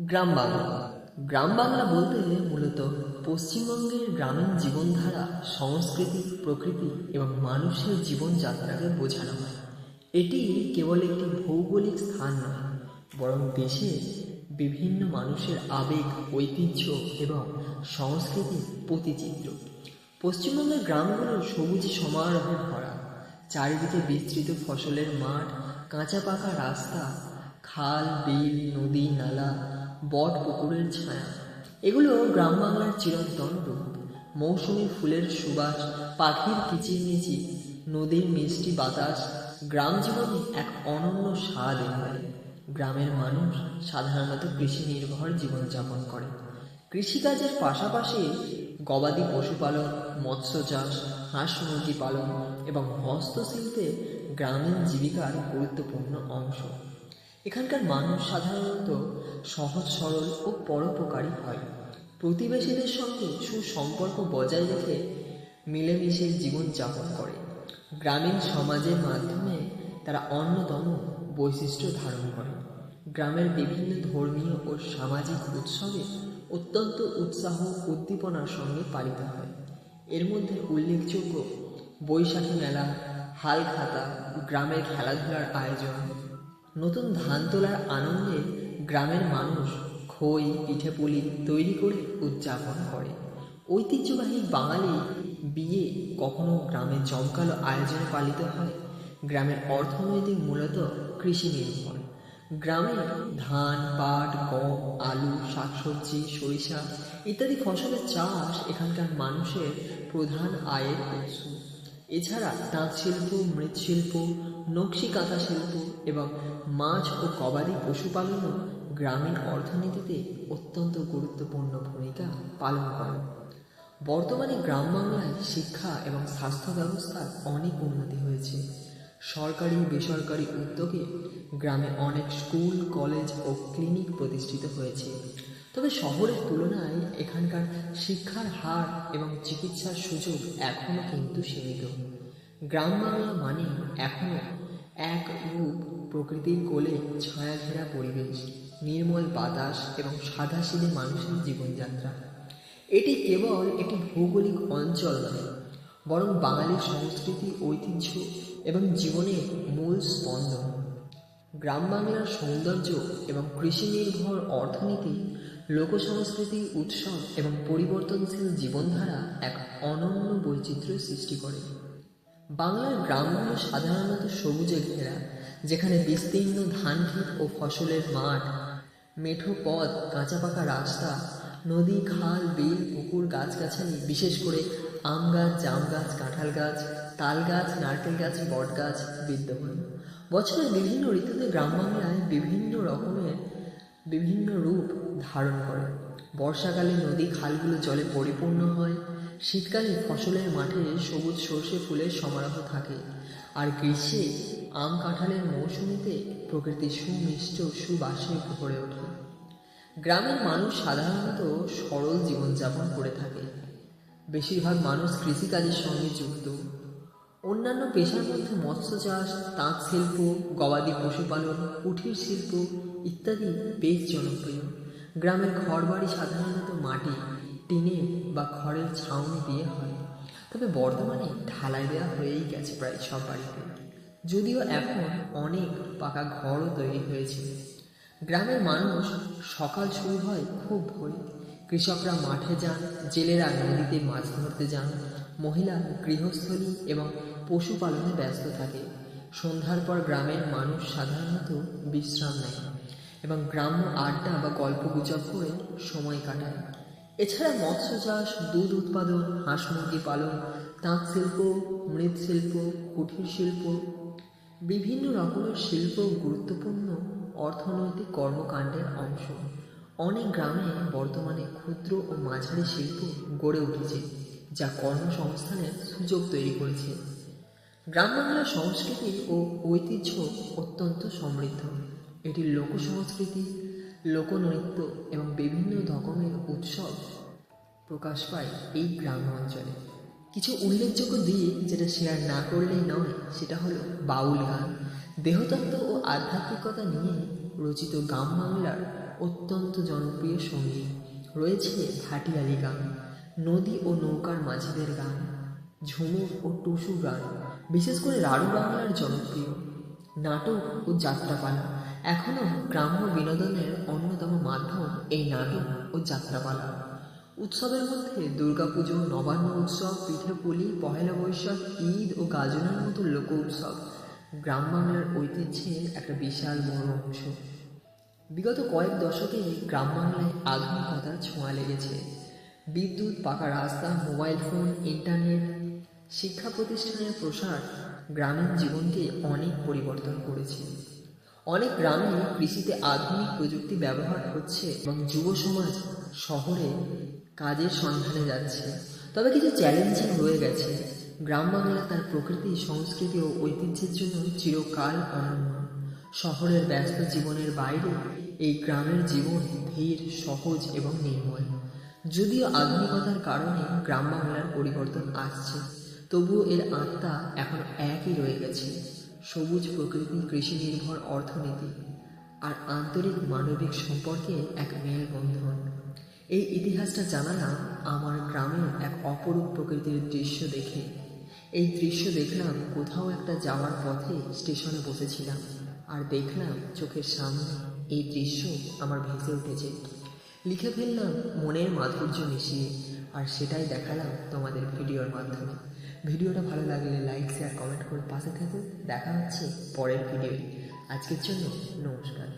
গ্রাম বাংলা। গ্রাম বাংলা বলতে মূলত পশ্চিমবঙ্গের গ্রামীণ জীবনধারা, সংস্কৃতি, প্রকৃতি এবং মানুষের জীবনযাত্রাকে বোঝানো হয়। এটি কেবল একটি ভৌগোলিক স্থান নয়, বরং দেশের বিভিন্ন মানুষের আবেগ, ঐতিহ্য এবং সংস্কৃতির প্রতিচিত্র। পশ্চিমবঙ্গের গ্রামগুলো সবুজে সমারোহে ভরা, চারিদিকে বিস্তৃত ফসলের মাঠ, কাঁচা পাকা রাস্তা, খাল, বিল, নদী, নালা বট পুকুরের ছায়া। এগুলো গ্রাম বাংলার চিরন্তন রূপ। মৌসুমি ফুলের সুবাস, পাখির কিচিরমিচির নদীর মিষ্টি বাতাস গ্রাম জীবনে এক অনন্য স্বাদ দেয়। গ্রামের মানুষ সাধারণত কৃষি নির্ভর জীবনযাপন করে। কৃষিকাজের পাশাপাশি গবাদি পশুপালন, মৎস্য চাষ, হাঁস মুরগি পালন এবং হস্তশিল্পে গ্রামীণ জীবিকার গুরুত্বপূর্ণ অংশ। এখানকার মানুষ সাধারণত সহজ, সরল ও পরোপকারী হয়। প্রতিবেশীদের সঙ্গে সুসম্পর্ক বজায় রেখে মিলেমিশে জীবনযাপন করে। গ্রামীণ সমাজের মাধ্যমে তারা অন্যতম বৈশিষ্ট্য ধারণ করে। গ্রামের বিভিন্ন ধর্মীয় ও সামাজিক উৎসবে অত্যন্ত উৎসাহ উদ্দীপনার সঙ্গে পালিত হয়। এর মধ্যে উল্লেখযোগ্য বৈশাখী মেলা হাল খাতা গ্রামের খেলাধুলার আয়োজন নতুন ধান তোলার আনন্দে গ্রামের মানুষ খই, পিঠেপুলি তৈরি করে উদযাপন করে। ঐতিহ্যবাহী বাঙালি বিয়ে কখনো গ্রামে জমকালো আয়োজনে পালিত হয়। গ্রামের অর্থনৈতিক মূলত কৃষি নির্ভর। গ্রামে ধান, পাট, গম, আলু, শাকসবজি, সরিষা ইত্যাদি ফসলের চাষ এখানকার মানুষের প্রধান আয়ের উৎস। এছাড়া তাঁত শিল্প মৃৎশিল্প নকশি কাঁথা শিল্প এবং মাছ ও গবাদি পশুপালনও গ্রামীণ অর্থনীতিতে অত্যন্ত গুরুত্বপূর্ণ ভূমিকা পালন করে। বর্তমানে গ্রাম বাংলায় শিক্ষা এবং স্বাস্থ্য ব্যবস্থার অনেক উন্নতি হয়েছে। সরকারি বেসরকারি উদ্যোগে গ্রামে অনেক স্কুল, কলেজ ও ক্লিনিক প্রতিষ্ঠিত হয়েছে। তবে শহরের তুলনায় এখানকার শিক্ষার হার এবং চিকিৎসার সুযোগ এখনও কিন্তু সীমিত। গ্রাম বাংলা মানে এখনও এক রূপ প্রকৃতির কোলে ছায়া ঘেরা পরিবেশ, নির্মল বাতাস এবং সাদাসিধে মানুষের জীবনযাত্রা। এটি কেবল একটি ভৌগোলিক অঞ্চল নয়, বরং বাঙালির সংস্কৃতি, ঐতিহ্য এবং জীবনের মূল স্পন্দন। গ্রাম বাংলার সৌন্দর্য এবং কৃষি নির্ভর অর্থনীতি, লোকসংস্কৃতি উৎসব এবং পরিবর্তনশীল জীবনধারা এক অনন্য বৈচিত্র্য সৃষ্টি করে। বাংলার গ্রামগুলো সাধারণত সবুজে ঘেরা, যেখানে বিস্তীর্ণ ধান ক্ষেত ও ফসলের মাঠ, মেঠো পথ, কাঁচা পাকা রাস্তা, নদী, খাল, বিল, পুকুর, গাছগাছালি, বিশেষ করে আম গাছ, জাম গাছ, কাঁঠাল গাছ, তাল গাছ, নারকেল গাছ, বট গাছ বিদ্যমান। বছরের বিভিন্ন ঋতুতে গ্রাম বাংলায় বিভিন্ন রকমের বিভিন্ন রূপ ধারণ করে। বর্ষাকালে নদী খালগুলো জলে পরিপূর্ণ হয় শীতকালে ফসলের মাঠে সবুজ সর্ষে ফুলের সমারোহ থাকে। আর গ্রীষ্মে আম কাঁঠালের মৌসুমিতে প্রকৃতি সুমিষ্ট সুবাসে ভরে ওঠে। গ্রামের মানুষ সাধারণত সরল জীবনযাপন করে থাকে। বেশিরভাগ মানুষ কৃষিকাজের সঙ্গে যুক্ত। অন্যান্য পেশার মধ্যে মৎস্য চাষ, তাঁত শিল্প, গবাদি পশুপালন কুঠির শিল্প ইত্যাদি বেশ জনপ্রিয়। গ্রামের ঘরবাড়ি সাধারণত মাটি টিনে বা খড়ের ছাউনি দিয়ে হয়। তবে বর্তমানে ঢালাই দেওয়া হয়েই গেছে প্রায় সব বাড়িতে। যদিও এখন অনেক পাকা ঘরও তৈরি হয়েছে। গ্রামের মানুষ সকাল শুরু হয় খুব ভোরে। কৃষকরা মাঠে যান, জেলেরা নদীতে মাছ ধরতে যান, মহিলা গৃহস্থলী এবং পশুপালনে ব্যস্ত থাকে। সন্ধ্যার পর গ্রামের মানুষ সাধারণত বিশ্রাম নেয় এবং গ্রাম্য আড্ডা বা গল্প গুজব করে সময় কাটায়। এছাড়া মৎস্য চাষ, দুধ উৎপাদন, হাঁস মুরগি পালন, তাঁত শিল্প মৃৎশিল্প কুঠির শিল্প, বিভিন্ন রকমের শিল্প গুরুত্বপূর্ণ অর্থনৈতিক কর্মকাণ্ডের অংশ। অনেক গ্রামে বর্তমানে ক্ষুদ্র ও মাঝারি শিল্প গড়ে উঠেছে, যা কর্মসংস্থানের সুযোগ তৈরি করেছে। গ্রাম বাংলার সংস্কৃতি ও ঐতিহ্য অত্যন্ত সমৃদ্ধ। এটি লোক সংস্কৃতি লোকনৃত্য এবং বিভিন্ন রকমের উৎসব প্রকাশ পায় এই গ্রাম অঞ্চলে কিছু উল্লেখযোগ্য দিক যেটা শেয়ার না করলেই নয়, সেটা হলো বাউল গান। দেহতত্ত্ব ও আধ্যাত্মিকতা নিয়ে রচিত গ্রাম বাংলার অত্যন্ত জনপ্রিয় সংগীত রয়েছে ভাটিয়ালি গান, নদী ও নৌকার মাঝিদের গান, ঝুমুর ও টুসু গান, বিশেষ করে রাঢ় বাংলার জনপ্রিয় নাটক ও যাত্রাপালা। এখনও গ্রাম্য বিনোদনের অন্যতম মাধ্যম এই নাটক ও যাত্রাপালা। উৎসবের মধ্যে দুর্গাপুজো, নবান্ন উৎসব, পিঠেপুলি, পহেলা বৈশাখ, ঈদ ও গাজনের মতো লোক উৎসব। গ্রাম বাংলার ঐতিহ্যের একটা বিশাল বড় অংশ। বিগত কয়েক দশকে গ্রাম বাংলায় আধুনিকতার ছোঁয়া লেগেছে। বিদ্যুৎ, পাকা রাস্তা, মোবাইল ফোন, ইন্টারনেট, শিক্ষা প্রতিষ্ঠানের প্রসার গ্রামীণ জীবনকে অনেক পরিবর্তন করেছে। অনেক গ্রামে কৃষিতে আধুনিক প্রযুক্তি ব্যবহার হচ্ছে এবং যুব সমাজ শহরে কাজের সন্ধানে যাচ্ছে। তবে কিছু চ্যালেঞ্জিং রয়ে গেছে। গ্রাম বাংলা তার প্রকৃতি, সংস্কৃতি ও ঐতিহ্যের জন্য চিরকাল অনন্য। শহরের ব্যস্ত জীবনের বাইরে এই গ্রামের জীবন ধীর, সহজ এবং নির্মল। যদিও আধুনিকতার কারণে গ্রাম বাংলার পরিবর্তন আসছে, তবুও এর আত্মা এখন একই রয়ে গেছে। সবুজ প্রকৃতি কৃষি নির্ভর অর্থনীতি আর আন্তরিক মানবিক সম্পর্কে এক মেলবন্ধন। এই ইতিহাসটা জানালাম আমার গ্রামের এক অপরূপ প্রকৃতির দৃশ্য দেখে। এই দৃশ্য দেখলাম কোথাও একটা যাওয়ার পথে স্টেশনে বসেছিলাম আর দেখলাম চোখের সামনে এই দৃশ্য আমার ভেসে উঠেছে। লিখে ফেললাম মনের মাধুর্য মিশিয়ে আর সেটাই দেখালাম তোমাদের ভিডিওর মাধ্যমে। ভিডিওটা ভালো লাগলে লাইক শেয়ার কমেন্ট করে পাশে থেকো। দেখা হচ্ছে পরের ভিডিওয়। আজকের জন্য নমস্কার।